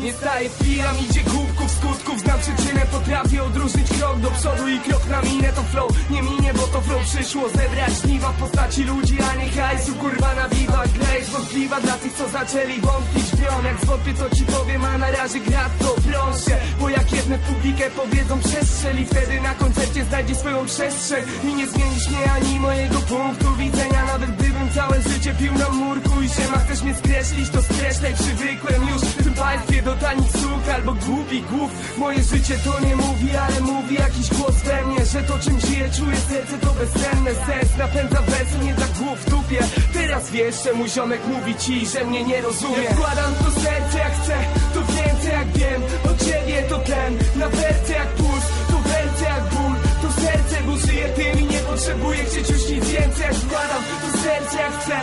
Nie staję w piramidzie kubków, skutków Znam przyczynę, potrafię odróżnić krok do przodu I krok na minę. To flow Nie minie, bo to flow przyszło. Zebrać żniwa W postaci ludzi, a nie hajsu Kurwa na wiwach, gra jest wątpliwa Dla tych, co zaczęli wątpić w nią Jak zwątpię, ci powiem, a na razie gra to proszę. Bo jak jedne publikę powiedzą przestrzeli Wtedy na koncercie znajdzie swoją przestrzeń. I nie zmienisz mnie ani mojego punktu widzenia. Nawet gdybym całe życie pił na murku I się ma chcesz mnie skreślić, to skreślaj Przywykłem już. Tym państwie tanich słów Albo głupi głów. Moje życie to nie mówi, ale mówi jakiś głos we mnie Że to czym żyję, czuję serce to bezcenne. Sens napędza wersy, nie tak głów w dupie. Teraz wiesz, że mój ziomek mówi ci, że mnie nie rozumie. Ja wkładam to serce jak chcę, to więcej jak wiem. Od ciebie to ten, na werce jak puls To werce jak ból, to serce, bo żyję tym i nie potrzebuję chcieć już nic więcej. Jak wkładam to serce jak chcę,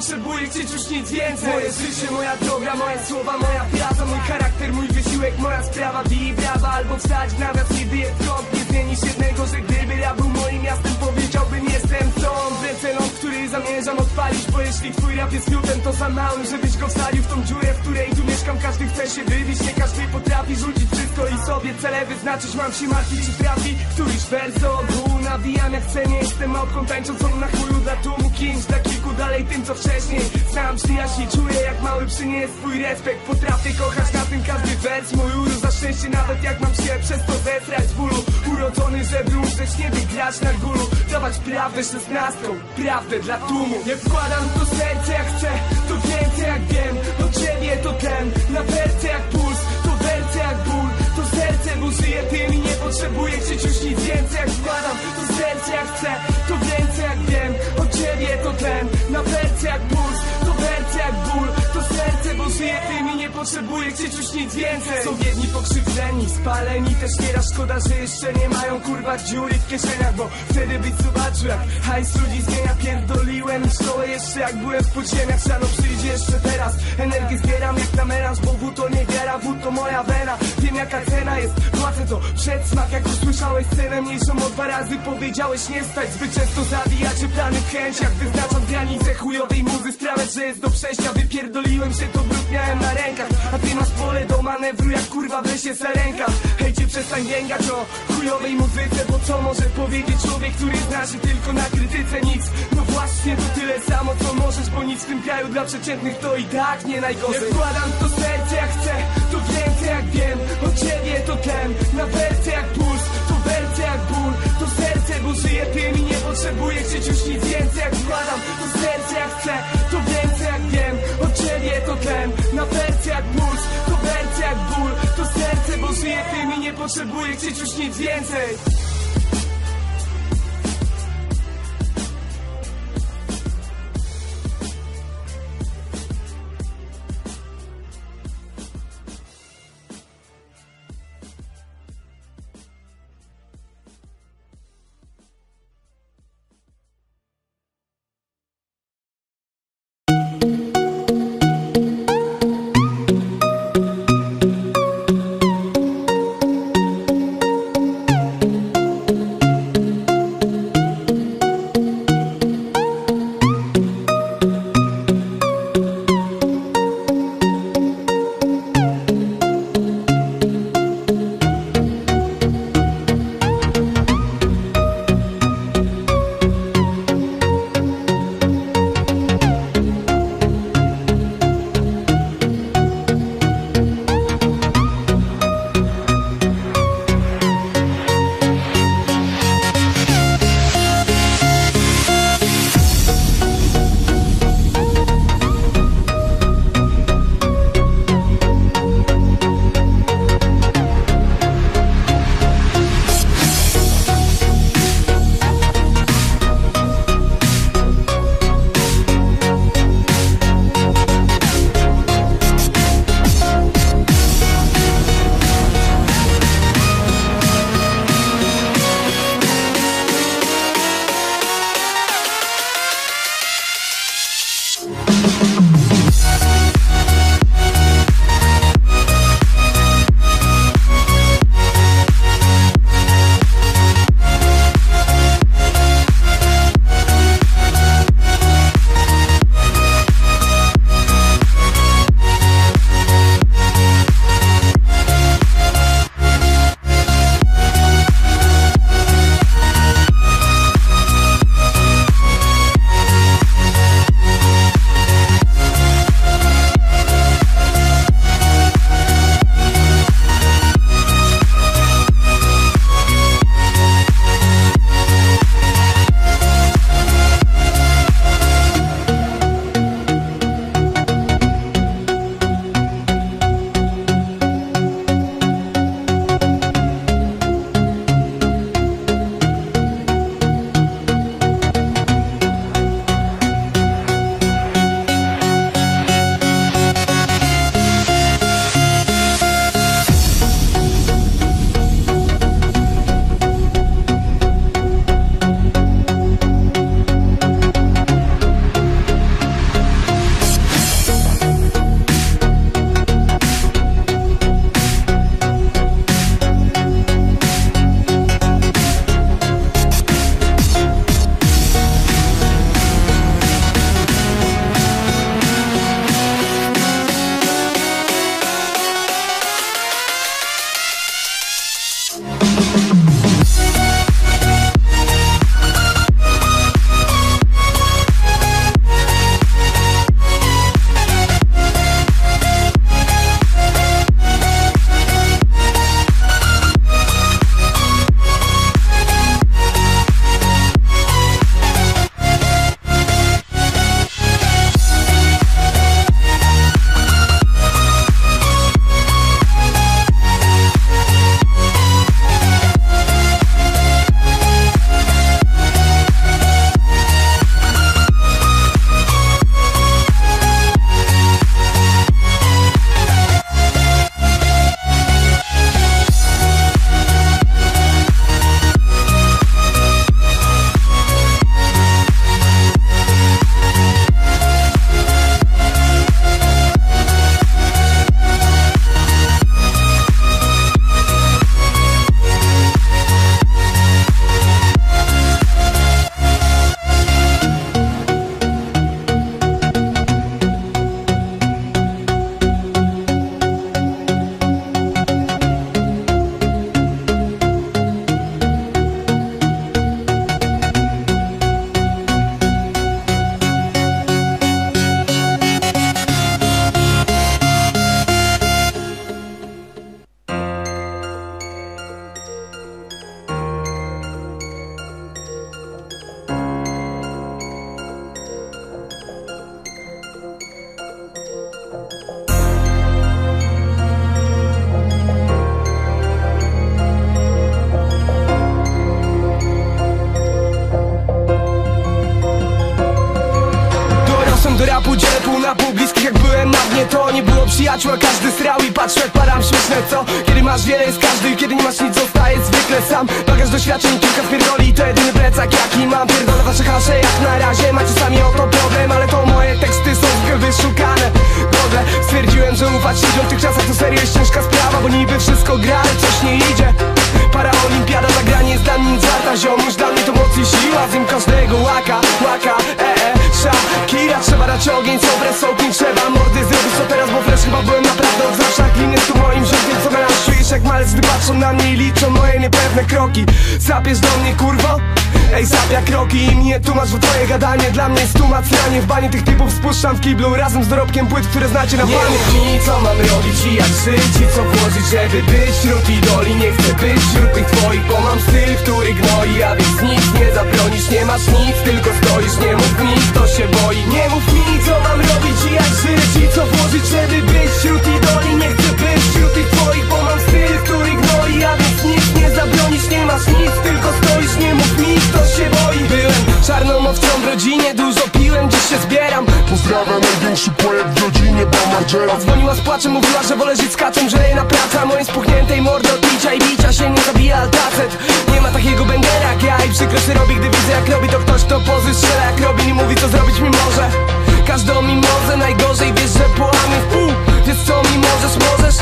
potrzebuję chcieć już nic więcej. Moje życie, moja droga, moje słowa, moja praca Mój charakter, mój wysiłek, moja sprawa. Bij brawa albo wstać nawias, kiedy jest krok Nie zmienisz jednego, że gdyby ja był moim miastem Powiedziałbym jestem ręce ląd, który zamierzam odpalić. Bo jeśli twój rap jest fiutem, to za małym Żebyś go wsadził w tą dziurę, w której tu mieszkam. Każdy chce się wybić, nie każdy potrafi rzucić wszystko I sobie cele wyznaczyć, mam się martwić czy trafi Któryś wers do ogółu nawijam jak chcę Nie jestem małpką tańczącą na tym co wcześniej. Znam przyjaźń i czuję jak mały przyniesie swój respekt. Potrafię kochać na tym każdy wers. Mój uru za szczęście nawet jak mam się przez to zesrać z bólu. Urodzony, żeby umrzeć, nie wygrać na gólu Dawać prawdę szesnastką, prawdę dla tłumu. Nie wkładam to serce jak chcę, to więcej jak wiem. Od ciebie to ten, na werce jak puls. To werce jak ból, to serce, bo żyję tym i nie potrzebuję chcieć już nic ten, na werce serce, bo żyję tym i nie potrzebuję chcieć już nic więcej. Są jedni pokrzywdzeni, spaleni też nieraz szkoda, że jeszcze nie mają kurwa dziury w kieszeniach Bo wtedy byś zobaczył jak hajs ludzi zmienia. Pierdoliłem szkołę jeszcze jak byłem w podziemiach. Siano przyjdzie jeszcze teraz, energię zbieram jak na melanż Bo wód to nie wiara, wód to moja wena. Wiem jaka cena jest, płacę to przedsmak. Jak usłyszałeś cenę mniejszą o dwa razy Powiedziałeś nie stać, zbyt często zawijacie plany w chęciach Wyznaczam granice chujowej muzy. Sprawę, że jest do przejścia Wypierdoliłem się, to brud miałem na rękach A ty masz pole do manewru jak kurwa w lesie sarenka Hejcie przestań jęgać o chujowej muzyce Bo co może powiedzieć człowiek, który zna się tylko na krytyce? Nic, no właśnie to tyle samo co możesz Bo nic w tym kraju dla przeciętnych to i tak nie najgorzej. Ja wkładam to serce jak chcę, to więcej jak wiem Od ciebie to ten, na werce jak puls To werce jak ból, to serce, bo żyję tym i nie potrzebuję chcieć już nic więcej. Jak wkładam to serce jak chcę, potrzebuję chcieć już nic więcej dzielę pół na pół bliskich jak byłem na dnie To nie było przyjaciół, a każdy srał i patrzył jak param śmieszne co? Kiedy masz wiele jest każdy, kiedy nie masz nic zostaje zwykle sam. Bagaż doświadczeń, kilka spierdoli to jedyny plecak jaki mam. Pierdolę wasze hasze jak na razie. Macie sami o to problem Ale to moje teksty są wyszukane. Dobre, stwierdziłem, że ufać ludziom w tych czasach to serio jest ciężka Dać ogień, sobre sołki Trzeba mordy zrobić co teraz, bo fresh chyba byłem naprawdę od zawsze Gliny tu moim życiem, co melanż czujesz jak malec Gdy patrzą na mnie i liczą moje niepewne kroki. Sapiesz do mnie, kurwo? Ej, sapia kroki i mnie tłumacz, bo twoje gadanie Dla mnie jest tłumacanie W banie tych typów spuszczam w kiblu Razem z dorobkiem płyt, które znacie na Nie pamięć mów mi co mam robić i jak żyć I co włożyć, żeby być wśród idoli. Nie chcę być wśród tych twoich, bo mam styl, który gnoi A więc nic nie zabronisz, nie masz nic, tylko stoisz Nie mów mi, kto się boi. Nie mów Piłem, dziś się zbieram. Pozdrawiam największy poet w rodzinie, Bam Margera Dzwoniła z płaczem, mówiła, że wolę żyć z kaczem Że jej na praca, mojej spuchniętej mordy od picia i bicia się nie zabija altacet. Nie ma takiego bendera jak ja i przykro się robi, gdy widzę jak robi to ktoś To pozy strzela jak robi, nie mówi co zrobić mi może. Każdy mi może, najgorzej wiesz, że połamie w pół. Wiesz co mi możesz, możesz?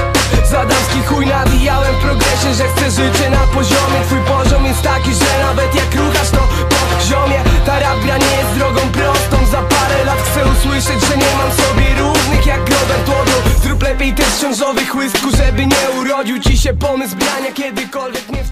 Za damski chuj nawijałem w progresie, że chcę życie na poziomie. Twój poziom jest taki, że nawet jak urodził ci się pomysł brania kiedykolwiek nie w